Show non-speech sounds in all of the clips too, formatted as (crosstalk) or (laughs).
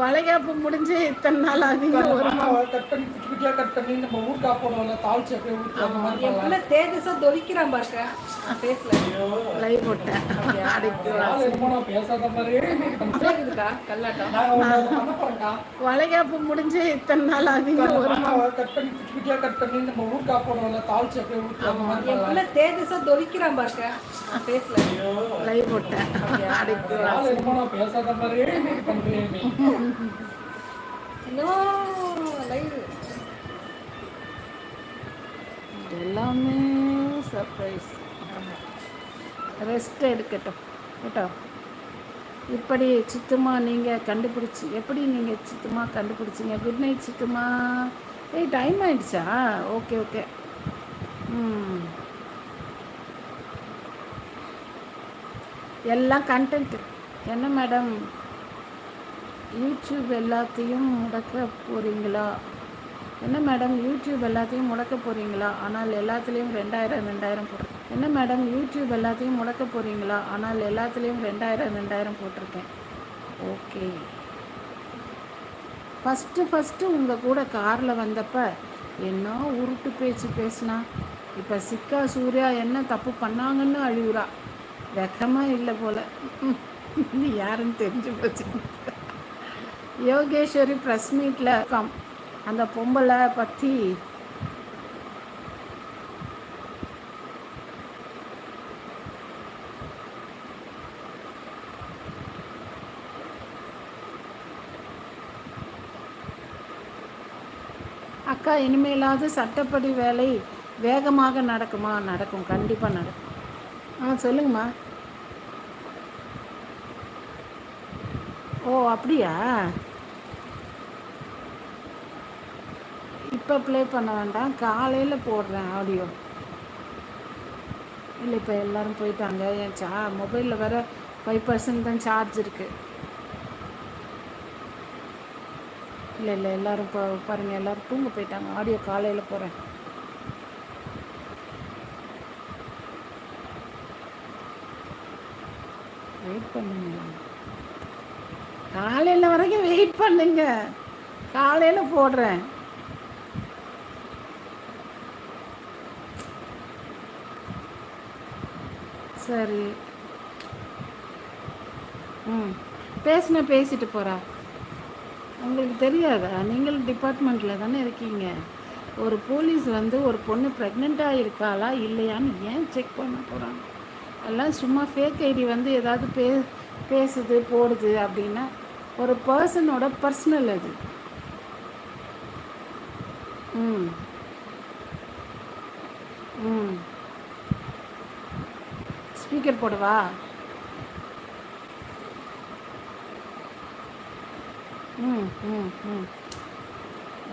வளைகாப்பு முடிஞ்சு இத்தனை நாள் ஆகுங்க ஒரு கட் பண்ணி குட்டி குட்டியா கட் பண்ணி நம்ம ஊறுகாய் போடுவோம்ல தாளிச்சு அப்படியே ஊற்றி அந்த மாதிரி என் பிள்ளை தேஜஸா தொலிக்கிறான் பாருக்க பேசல. லைவ் போட்டேன். பேசாத மாதிரியே கல்லாட்டம். வளைகாப்பு முடிஞ்சு இத்தனை நாள் ஆகுங்க ஒரு கட் பண்ணி குட்டி குட்டியா கட் பண்ணி நம்ம ஊறுகாய் போடுவோம்ல தாளிச்சு அப்படியே ஊற்றி அந்த மாதிரி என் பிள்ளை தேஜஸா தொலிக்கிறான் பாருக்க பேசல. லைவ் போட்டேன். பேசாத மாதிரியே இன்னைக்கு எல்லாமே சர்ப்ரைஸ் ரெஸ்ட் எடுக்கட்டும். கேட்டோ? இப்படி சித்துமா நீங்கள் கண்டுபிடிச்சி எப்படி நீங்கள் சித்துமா கண்டுபிடிச்சிங்க? குட் நைட் சித்தமா ஏய் டைம் ஆயிடுச்சா? ஓகே ஓகே ம். எல்லாம் கண்டென்ட்டு என்ன மேடம் யூடியூப் எல்லாத்தையும் முடக்க போகிறீங்களா என்ன மேடம் யூடியூப் எல்லாத்தையும் முடக்க போகிறீங்களா ஆனால் எல்லாத்துலேயும் ரெண்டாயிரம் ரெண்டாயிரம் போட்டு என்ன மேடம் யூடியூப் எல்லாத்தையும் முடக்க போகிறீங்களா ஆனால் எல்லாத்துலேயும் ரெண்டாயிரம் ரெண்டாயிரம் போட்டிருக்கேன். ஓகே. ஃபஸ்ட்டு ஃபஸ்ட்டு உங்கள் கூட காரில் வந்தப்போ என்ன உருட்டு பேச்சு பேசினா? இப்போ சிக்கா சூர்யா என்ன தப்பு பண்ணாங்கன்னு அழிவுறா வெக்கமாக இல்லை போல். (laughs) யாருன்னு தெரிஞ்சு போச்சு. யோகேஸ்வரி ப்ரெஸ் மீட்டில் கம் அந்த பொம்பளை பற்றி அக்கா இனிமேலாவது சட்டப்படி வேலை வேகமாக நடக்குமா? நடக்கும். கண்டிப்பாக நடக்கும். ஆ சொல்லுங்கம்மா. ஓ அப்படியா? இப்போ ப்ளே பண்ண வேண்டாம். காலையில் போடுறேன் ஆடியோ இல்லை இப்போ எல்லோரும் போயிட்டாங்க. என் சா மொபைலில் வேறு ஃபைவ் பர்சன்ட் தான் சார்ஜ் இருக்குது இல்லை இல்லை எல்லோரும் இப்போ பாருங்கள் எல்லாரும் தூங்க போயிட்டாங்க. ஆடியோ காலையில் போகிறேன் வெயிட் பண்ணுங்க. காலையில் வரைக்கும் வெயிட் பண்ணுங்க. காலையில் போடுறேன். சரி. ம். பேசின பேசிட்டு போகிறா உங்களுக்கு தெரியாதா? நீங்கள் டிபார்ட்மெண்ட்டில் தானே இருக்கீங்க. ஒரு போலீஸ் வந்து ஒரு பொண்ணு ப்ரெக்னெண்ட்டாக இருக்காளா இல்லையான்னு ஏன் செக் பண்ண போகிறாங்க எல்லாம் சும்மா ஃபேக் ஐடி வந்து ஏதாவது பே பேசுது போடுது அப்படின்னா ஒரு பர்சனோட பர்சனல் அது. ம். ம். ஸ்பீக்கர் போடவா? ம் ம் ம்.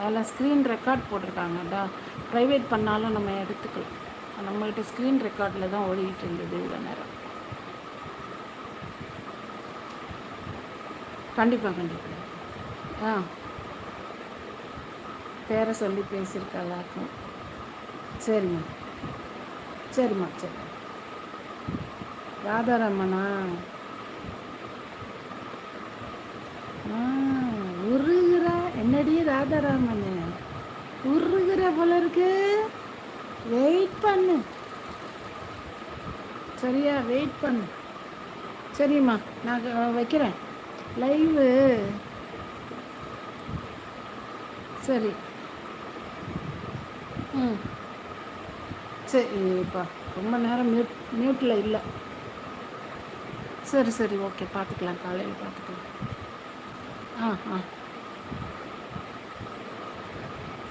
அதில் ஸ்க்ரீன் ரெக்கார்ட் போட்டிருக்காங்கடா ப்ரைவேட் பண்ணாலும் நம்ம எடுத்துக்கலாம். நம்மகிட்ட ஸ்க்ரீன் ரெக்கார்டில் தான் ஓடிக்கிட்டு இருந்தது இவ்வளோ நேரம். கண்டிப்பாக கண்டிப்பாக ஆ. பேரை சொல்லி பேசியிருக்கலாக்கும் சரிம்மா. சரிம்மா சரி. ராதாரம்மனா ஆ என்னடி ராதாராமன்? உருகிற போல இருக்கு. வெயிட் பண்ணு. சரியா வெயிட் பண்ணு. சரிம்மா நான் வைக்கிறேன். லைவு சரி. ம். சரிப்பா ரொம்ப நேரம் மியூட் மியூட்டில் இல்லை. சரி சரி ஓகே பார்த்துக்கலாம் காலையில் பார்த்துக்கலாம் ஆ ஆ.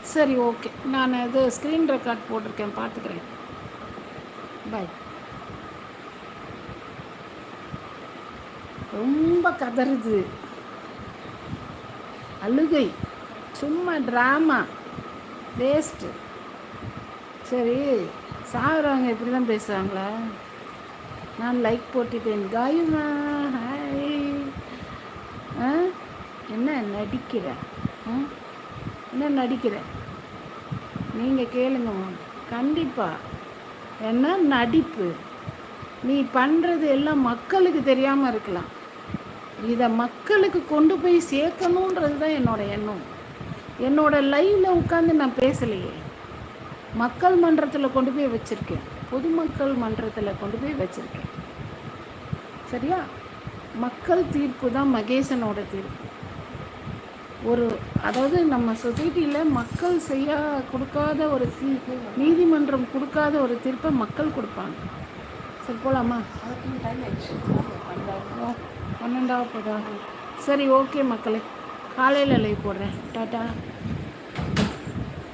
சரி ஓகே நான் இது ஸ்க்ரீன் ரெக்கார்ட் போட்டிருக்கேன் பார்த்துக்கிறேன் பாய் ரொம்ப கதறுது. அழுகை. சும்மா ட்ராமா வேஸ்ட்டு சரி சாகுறவங்க இப்படி தான் பேசுவாங்களா நான் லைக் போட்டுட்டேன் காயுமா ஹாய் ஆ? என்ன நடிக்கிற? என்ன நடிக்கிற? நீங்கள் கேளுங்கம்மா கண்டிப்பாக என்ன நடிப்பு? நீ பண்ணுறது எல்லாம் மக்களுக்கு தெரியாமல் இருக்கலாம். இதை மக்களுக்கு கொண்டு போய் சேர்க்கணுன்றது தான் என்னோடய எண்ணம். என்னோடய லைவில் உட்காந்து நான் பேசலையே. மக்கள் மன்றத்தில் கொண்டு போய் வச்சுருக்கேன். பொதுமக்கள் மன்றத்தில் கொண்டு போய் வச்சுருக்கேன். சரியா? மக்கள் தீர்ப்பு தான் மகேசனோட தீர்ப்பு. ஒரு அதாவது நம்ம சொசைட்டியில் மக்கள் செய்ய கொடுக்காத ஒரு தீ நீதிமன்றம் கொடுக்காத ஒரு தீர்ப்பை மக்கள் கொடுப்பாங்க. சரி போகலாமா டைம் பன்னெண்டாவது போதா? சரி ஓகே மக்களே. காலையில் லைவ் போடுறேன். டாட்டா.